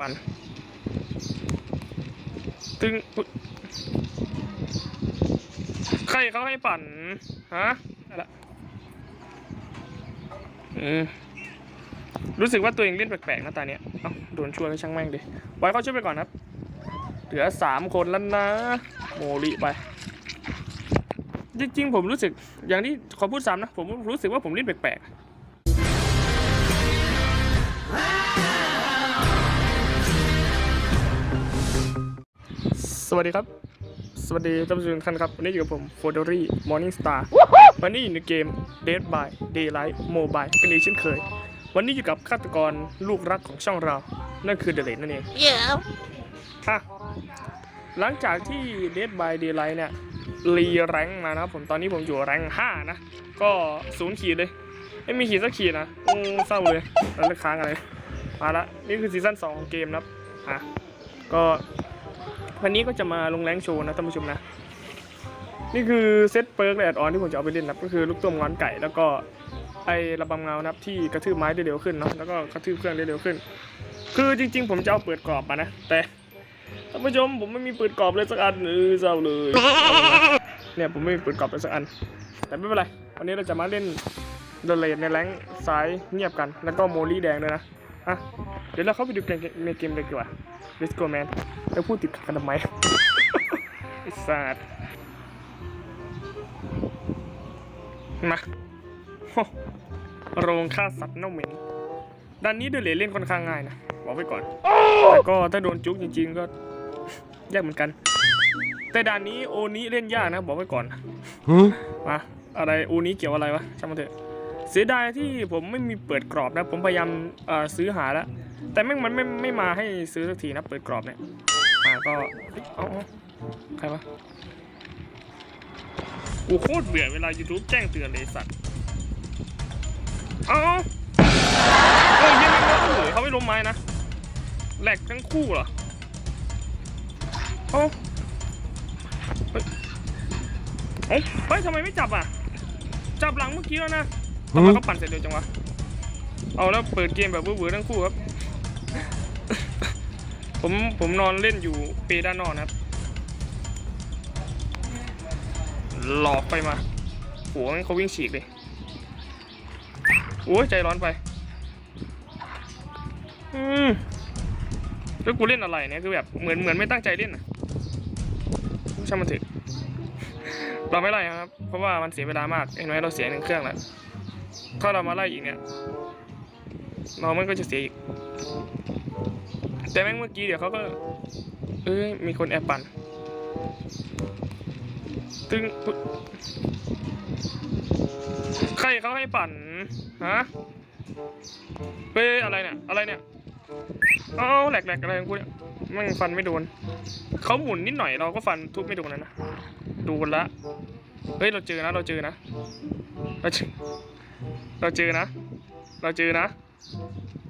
ปันตึงใครเขาให้ปั่นฮะอะไรอืมรู้สึกว่าตัวเองเล่นแปลกๆนะตาเนี้ยเอ้าโดนช่วยก็ช่างแม่งดิไว้เขาช่วยไปก่อนครับเหลือสามคนแล้วนะ โมริไป จริงๆ ผมรู้สึกอย่างที่ขอพูดซ้ำนะ ผมรู้สึกว่าผมเล่นแปลกๆ สวัสดีครับ สวัสดีท่านผู้ชมทุกท่านครับ วันนี้อยู่กับผมโฟ d ด r รี่มอร์นิ่งสตาร์วันนี้อยู่ในเกม Dead by Daylight Mobile กันอีกเช่นเคย วันนี้อยู่กับฆาตกรลูกรักของช่องเรา นั่นคือเดเลนนั่นเอง Yeah. อะหลังจากที่ Dead by Daylight เนี่ย รีแรงค์มานะครับผมตอนนี้ผมอยู่แรงค์5นะ ก็ศูนย์ขีดเลย ไม่มีขีดสักขีดนะโอ้เศร้าเลยแล้วเลือกค้างอะไรมาละนี่คือซีซั่น2ของเกมนะครับอะก็ วันนี้ก็จะมาลงแรงโชว์นะท่านผู้ชมนะ นี่คือเซตเปิร์กและแอดออนที่ผมจะเอาไปเล่นนะก็คือลูกตุ้มงอนไก่ แล้วก็ไอระบำเงานะครับที่กระทืบไม้ได้เร็วขึ้นเนาะแล้วก็กระทืบเครื่องได้เร็วขึ้น คือจริง ๆ ผมจะเอาเปิดกรอบมานะ แต่ท่านผู้ชมผมไม่มีเปิดกรอบเลยสักอันเออเศร้าเลยเนี่ยผมไม่มีเปิดกรอบเลยสักอัน แต่ไม่เป็นไรวันนี้เราจะมาเล่นเดลเลในแรงซ้ายเงียบกัน แล้วก็โมลี่แดงด้วยนะ อะ เดี๋ยวเราเข้าไปดูเกมในเกมเลยดีกว่า Let's go man แล้วพูดติดขัดกันทำไมไอ้สัสมาโอ้โรงฆ่าสัตว์เน่าเหม็นด้านนี้เดลเลเล่นค่อนข้างง่ายนะ บอกไว้ก่อน แต่ก็ถ้าโดนจุกจริง ๆ ก็ยากเหมือนกัน แต่ด่านนี้โอนี้เล่นยากนะ บอกไว้ก่อนมาอะไรโอนี้เกี่ยวอะไรวะช่างมันเถอะ เสียดายที่ผมไม่มีเปิดกรอบนะ ผมพยายามซื้อหาแล้ว แต่แม่งมันไม่ไม่มาให้ซื้อสักทีนะเปิดกรอบเนี่ยอ่าก็เฮ้ยเอาใครวะกูโคตรเบื่อเวลา YouTube แจ้งเตือนเลยสัตว์เอาเฮ้ยยังไม่ล้มเหรอเขาไม่ล้มไม้นะแหลกทั้งคู่เหรอเอ้าเฮ้ยเฮ้ยทำไมไม่จับอะ จับหลังเมื่อกี้แล้วนะ ทำไมเขาปั่นเสร็จเร็วจังวะ เอาแล้วเปิดเกมแบบเบื่อๆทั้งคู่ครับ ผมผมนอนเล่นอยู่เปด้านนอกนะครับ หลอกไปมาหัวมันเขาวิ่งฉีกเลย โอ้ยใจร้อนไป อืมแล้วกูเล่นอะไรเนี่ยคือแบบเหมือนเหมือนไม่ตั้งใจเล่นอะช่างมันเถอะเราไม่ไล่ครับ เพราะว่ามันเสียเวลามากเห็นไหมเราเสียหนึ่งเครื่องแล้ว ถ้าเรามาไล่อีกเนี่ยเรามันก็จะเสียอีก แต่แม่งเมื่อกี้เดี๋ยวเขาก็ เอ้ยมีคนแอบปั่นตึงใครเขาให้ปั่นฮะเฮ้ยอะไรเนี่ยอะไรเนี่ยเอ้าแหลกๆอะไรของกูเนี่ยแม่งฟันไม่โดนเขาหมุนนิดหน่อยเราก็ฟันทุบไม่โดนนะนะดูกันละเฮ้ยเราเจอนะเราเจอนะเราเจอ เราเจอนะ เราเจอนะ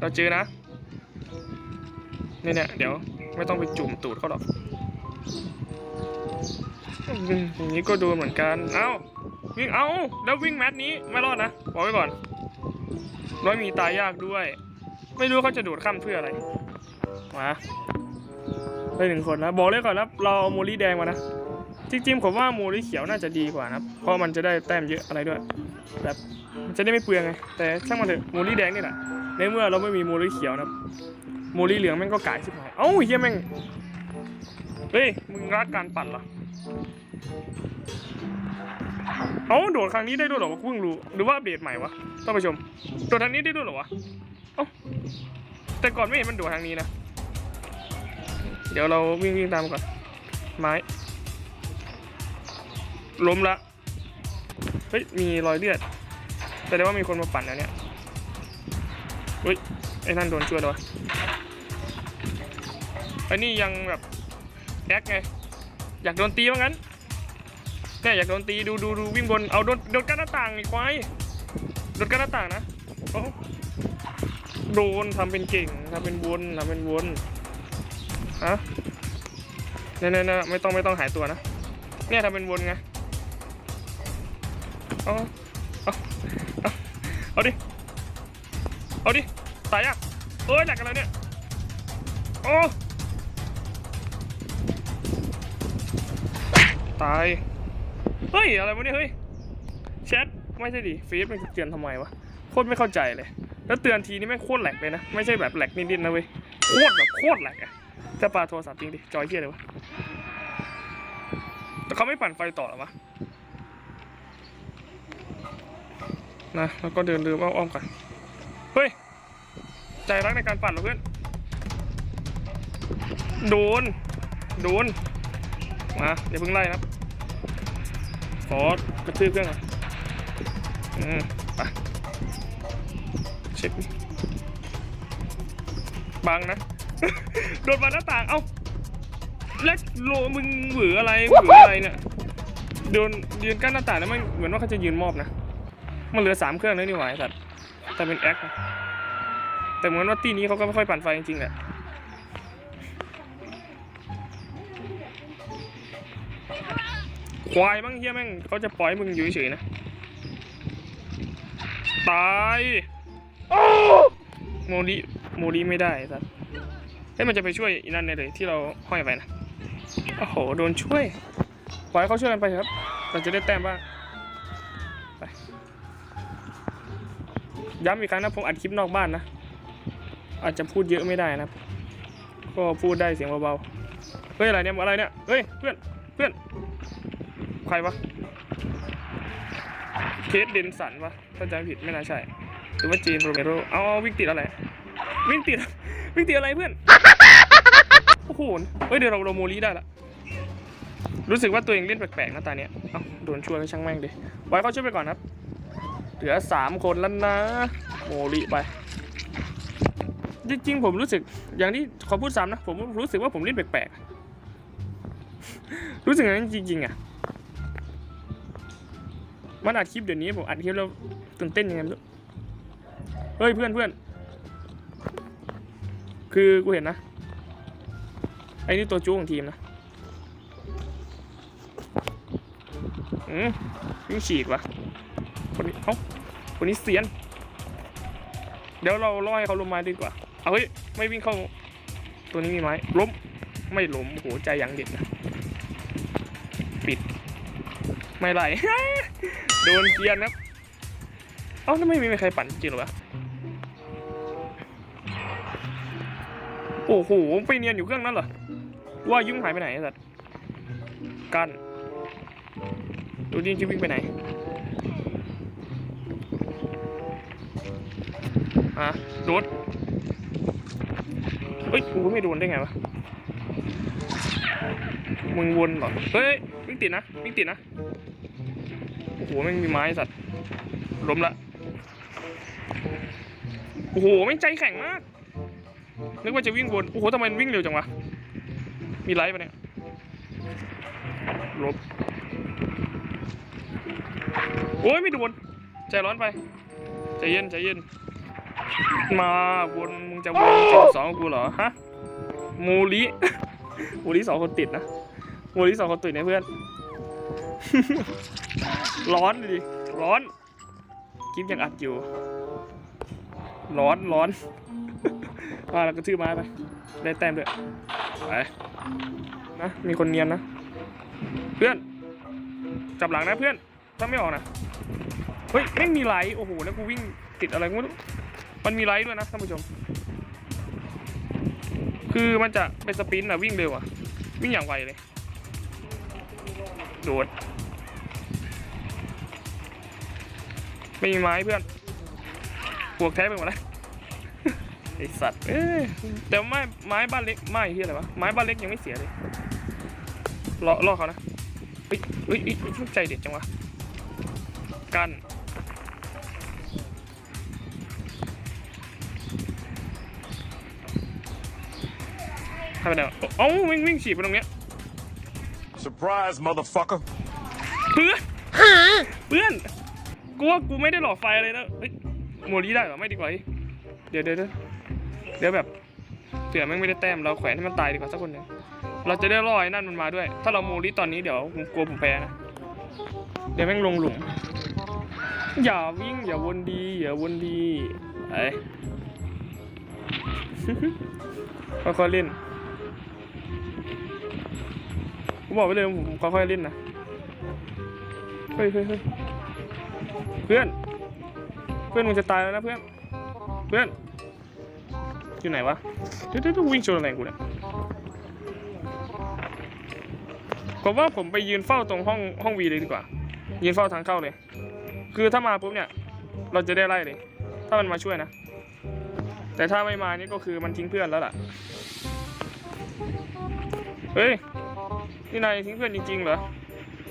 เราเจอนะเนี่ยเนี่ยเดี๋ยวไม่ต้องไปจุ่มตูดเขาหรอกอย่างนี้ก็โดนเหมือนกัน เอ้า วิ่ง เอ้า แล้ววิ่งแมตชนี้ไม่รอดนะ บอกไว้ก่อน ร้อยมีตายยากด้วย ไม่รู้เขาจะโดดข้ามเพื่ออะไร มาได้หนึ่งคนแล้วบอกเลยก่อนนะเราเอาโมลี่แดงมานะ จริงๆผมว่าโมลี่เขียวน่าจะดีกว่านะ เพราะมันจะได้แต้มเยอะอะไรด้วย แบบ มันจะได้ไม่เปลืองไง แต่ช่างมันเถอะโมลี่แดงนี่แหละ ในเมื่อเราไม่มีโมลี่เขียวนะโมลี่เหลืองแม่งก็กายชิบหาย เอ้าเฮียแม่ง เฮ้ย มึงรักการปั่นเหรอ เอ้าโดดครั้งนี้ได้ด้วยเหรอวะเพิ่งรู้ หรือว่าอัปเดตใหม่วะท่านผู้ชม โดดทางนี้ได้ด้วยเหรอวะ เอ้า แต่ก่อนไม่เห็นมันโดดทางนี้นะ เดี๋ยวเราวิ่งวิ่งตามก่อน ไม้ ล้มละ เฮ้ย มีรอยเลือด แต่ได้ว่ามีคนมาปั่นแล้วเนี่ยเฮ้ยไอ้นั่นโดนช่วยแล้วะไอ้นี่ยังแบบแดกไง อยากโดนตีว่างั้นเนี่ยอยากโดนตีดูดูดูวิ่งบน เอาโดนโดนกันหน้าต่างไอ้ควายโดนกันหน้าต่างนะโอ้โดนทำเป็นเก่งทำเป็นวนทำเป็นวนฮะเนี่ยเนี่ยเนี่ยไม่ต้องไม่ต้องหายตัวนะ เนี่ยทำเป็นวนไงเอาเอ เอาดิ เอาดิ ตายอะเอ้ยแหลกกันแล้วเนี่ย โอ้ ตาย เฮ้ย อะไรวะเนี่ยเฮ้ย แชท ไม่ใช่ดิฟีดมันเตือนทำไมวะ โคตรไม่เข้าใจเลย แล้วเตือนทีนี่แม่โคตรแหลกเลยนะ ไม่ใช่แบบแหลกนิดๆนะเว้ย โคตรแบบโคตรแหลกอะจะปาโทรศัพท์จริงดิ จอยเฮียเลยวะแต่เขาไม่ปั่นไฟต่อหรอวะ นะแล้วก็เดินเดินอ้อมๆกันเฮ้ย ใจรักในการปั่นเหรอเพื่อนโดนโดนมาเดี๋ยวเพิ่งไล่นะครับขอกระทืบเครื่องก่อนอืมไปเช็คดิบังนะ โดนมาหน้าต่าง เอ้าแล้วโลมึงหวืออะไรหวืออะไรเนี่ยโดนยืนกั้นหน้าต่างแล้วมันเหมือนว่าเขาจะยืนมอบนะ มันเหลือสามเครื่องแล้วนี่หว่าไอ้สัตว์แต่เป็นแอคแต่เหมือนว่าตีนี้เขาก็ไม่ค่อยปั่นไฟจริงๆแหละควายบ้างเฮียแม่งเขาจะปล่อยมึงอยู่เฉยๆนะ ตายโมดีโมดีไม่ได้สัสเฮ้ยมันจะไปช่วยอีนั่นเลยที่เราห้อยไปนะ โอ้โห โดนช่วยปล่อยเขาช่วยกันไปครับ เราจะได้แต้มบ้าง ย้ำอีกครั้งนะผมอัดคลิปนอกบ้านนะ อาจจะพูดเยอะไม่ได้นะก็พูดได้เสียงเบาๆ เฮ้ยอะไรเนี่ยอะไรเนี่ย เฮ้ยเพื่อนเพื่อน ใครวะ เคสเดนสันวะถ้าจำผิดไม่น่าใช่ หรือว่าจีนโรเมโรเอาเอาวิ่งติดอะไร วิ่งติดวิ่งติดอะไรเพื่อน โอ้โห เฮ้ยเดี๋ยวเราเราโมลีได้ละ รู้สึกว่าตัวเองเล่นแปลกๆนะตาเนี้ย เอ้าโดนช่วยก็ช่างแม่งดิไว้เขาช่วยไปก่อนครับ เหลือสามคนแล้วนะ โมลีไป จริงๆ ผมรู้สึกอย่างที่ขอพูดซ้ำนะ ผมรู้สึกว่าผมเล่นแปลกๆ รู้สึกอย่างนั้นจริงๆอะ มันอัดคลิปเดี๋ยวนี้ผมอัดคลิปแล้วตื่นเต้นยังไงไม่รู้เฮ้ยเพื่อนเพื่อนคือกูเห็นนะ ไอ้นี่ตัวจู้ของทีมนะอืมวิ่งฉีกว่ะ คนนี้เอ้าคนนี้เสียน เดี๋ยวเราล่อให้เขาลงมาดีกว่าเอาเฮ้ยไม่วิ่งเข้า ตัวนี้มีไหมล้มไม่ล้มโอ้โหใจยังเด็ดนะปิด ไม่ไหลโดนเกียร์นะครับเอ้าทำไมไม่มีใครปั่นจริงหรอวะโอ้โหไปเนียนอยู่เครื่องนั้นเหรอว่ายุ่งหายไปไหนไอ้สัตว์กันดูดิจะวิ่งไปไหน อะโดดเฮ้ยกูไม่โดนได้ไงวะมึงวนเหรอเฮ้ยวิ่งติดนะวิ่งติดนะโอ้โหแม่งมีไม้สัตว์ล้มละโอ้โหแม่งใจแข็งมากนึกว่าจะวิ่งวนโอ้โหทำไมวิ่งเร็วจังวะมีไลฟ์ปะเนี่ยลบโอ้ยไม่โดนใจร้อนไปใจเย็นใจเย็น มาวนมึงจะวนเจ็ดสองกูเหรอฮะโมลิโมลิสองคนติดนะโมลิสองคนติดนี่ยเพื่อน ร้อนดิร้อนคลิปยังอัดอยู่ ร้อนร้อนมาแล้วก็ทื่อไม้ไป ได้แต้มด้วยไปนะมีคนเนียนนะ เพื่อน จับหลังนะเพื่อน ถ้าไม่ออกนะ เฮ้ยไม่มีไลท์โอ้โห แล้วกูวิ่งติดอะไรก็ไม่รู้ มันมีไลท์ด้วยนะท่านผู้ชม คือมันจะเป็นสปินอะวิ่งเร็วอะวิ่งอย่างไวเลย โดดไม่มีไม้เพื่อนพวกแท้ไปหมดแล้วไอสัตว์ เอ้ยแต่ไม้ไม้บ้านเล็กไม้ที่อะไรวะ ไม้บ้านเล็กยังไม่เสียเลยรอรอเขานะเฮ้ยเฮ้ยเฮ้ยใจเด็ดจังวะ กัน ทำไปไหนวะเอ้าวิ่งวิ่งฉีบไปตรงเนี้ย Surprise, motherfucker. เพื่อนเพื่อนกูว่ากูไม่ได้หลอกไฟอะไรนะเฮ้ยโมลีได้เหรอไม่ดีกว่าเฮ้ยเดี๋ยวเดี๋ยวเดี๋ยวเดี๋ยวแบบเผื่อแม่งไม่ได้แต้มเราแขวนให้มันตายดีกว่าสักคนหนึ่งเราจะได้ล่อไอ้นั่นมันมาด้วย ถ้าเราโมลีตอนนี้เดี๋ยวผมกลัวผมแพ้นะเดี๋ยวแม่งลงหลุมอย่าวิ่งอย่าวนดีอย่าวนดีไอ้ค่อยๆเล่น ผมบอกไปเลยผมค่อยๆเล่นนะ เฮ้ยเฮ้ยเพื่อน เพื่อนมึงจะตายแล้วนะเพื่อน เพื่อน อยู่ไหนวะเดี๋ยวเดี๋ยววิ่งชนอะไรกูเนี่ยผมว่าผมไปยืนเฝ้าตรงห้องห้องวีเลยดีกว่า ยืนเฝ้าทางเข้าเลย คือถ้ามาปุ๊บเนี่ย เราจะได้ไล่เลย ถ้ามันมาช่วยนะ แต่ถ้าไม่มานี่ก็คือมันทิ้งเพื่อนแล้วล่ะ เฮ้ย นี่นายทิ้งเพื่อนจริงๆเหรอ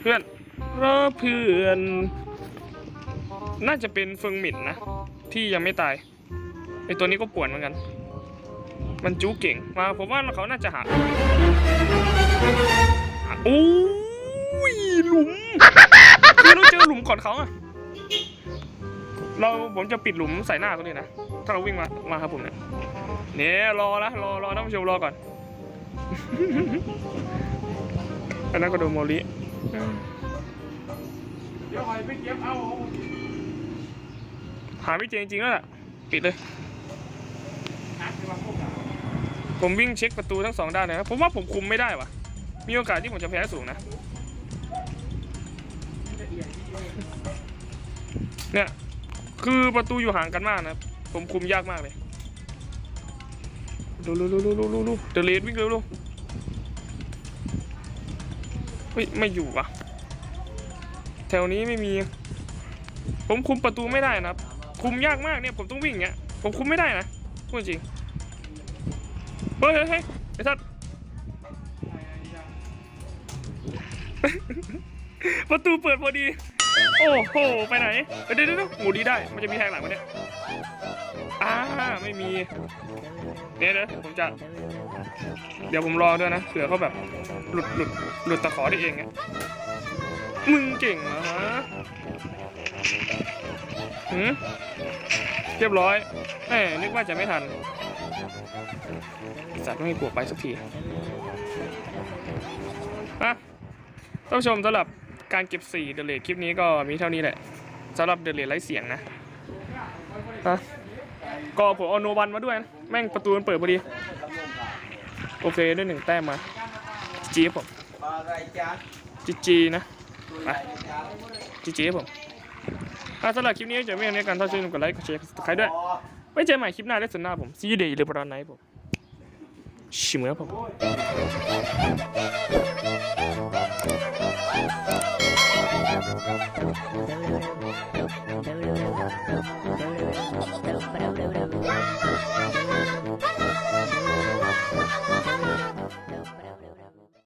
เพื่อนรอเพื่อน น่าจะเป็นเฟิงหมินนะ ที่ยังไม่ตายไอตัวนี้ก็ป่วนเหมือนกัน มันจู้เก่ง มาผมว่าเขาน่าจะหาโอ้ยหลุมคือเราเจอหลุมก่อนเขาอะเราผมจะปิดหลุมใส่หน้าเขาเลยนะ ถ้าเราวิ่งมา มาครับผมเนี่ยเนี่ยรอนะรอรอท่านผู้ชมรอก่อน อันนั้นก็โดนโมลิหาไม่เจอจริงๆแล้วล่ะ ปิดเลย ผมวิ่งเช็คประตูทั้งสองด้านเลยนะผมว่าผมคุมไม่ได้วะมีโอกาสที่ผมจะแพ้สูงนะ เนี่ย คือประตูอยู่ห่างกันมากนะ ผมคุมยากมากเลย ดูดูดูดูดูดูเดเลดวิ่งเร็วเร็วเฮ้ยไม่อยู่วะแถวนี้ไม่มี ผมคุมประตูไม่ได้นะครับ คุมยากมากเนี่ยผมต้องวิ่งเงี้ย ผมคุมไม่ได้นะพูดจริง เฮ้ยเฮ้ยเฮ้ยไอ้ทัดประตูเปิดพอดี โอ้โห ไปไหน เดี๋ยวเดี๋ยวเดี๋ยวหมูดีได้ มันจะมีแทงหลังไหมเนี่ยอ่าไม่มี เดี๋ยวเดี๋ยวผมจะ เดี๋ยวผมรอด้วยนะเผื่อเขาแบบหลุดหลุดหลุดตะขอได้เองอะมึงเก่งเหรอฮะหืมเรียบร้อยแหมนึกว่าจะไม่ทันสัตว์ไม่มีปวกไปสักทีอะท่านผู้ชมสำหรับการเก็บสีเดลเลคลิปนี้ก็มีเท่านี้แหละสำหรับเดลเลไร้เสียงนะฮะก็ผมเอาโนวันมาด้วยนะ แม่งประตูมันเปิดพอดี โอเคได้หนึ่งแต้มมาจีบผมจีจีนะไปจีจีครับผมถ้าสำหรับคลิปนี้จะไม่ในการท่าช่วยกดไลค์กดแชร์กดติดตามด้วยไว้เจอใหม่คลิปหน้าได้สนหน้าผมซีเดย์หรือปรอนไนผม 심어 야.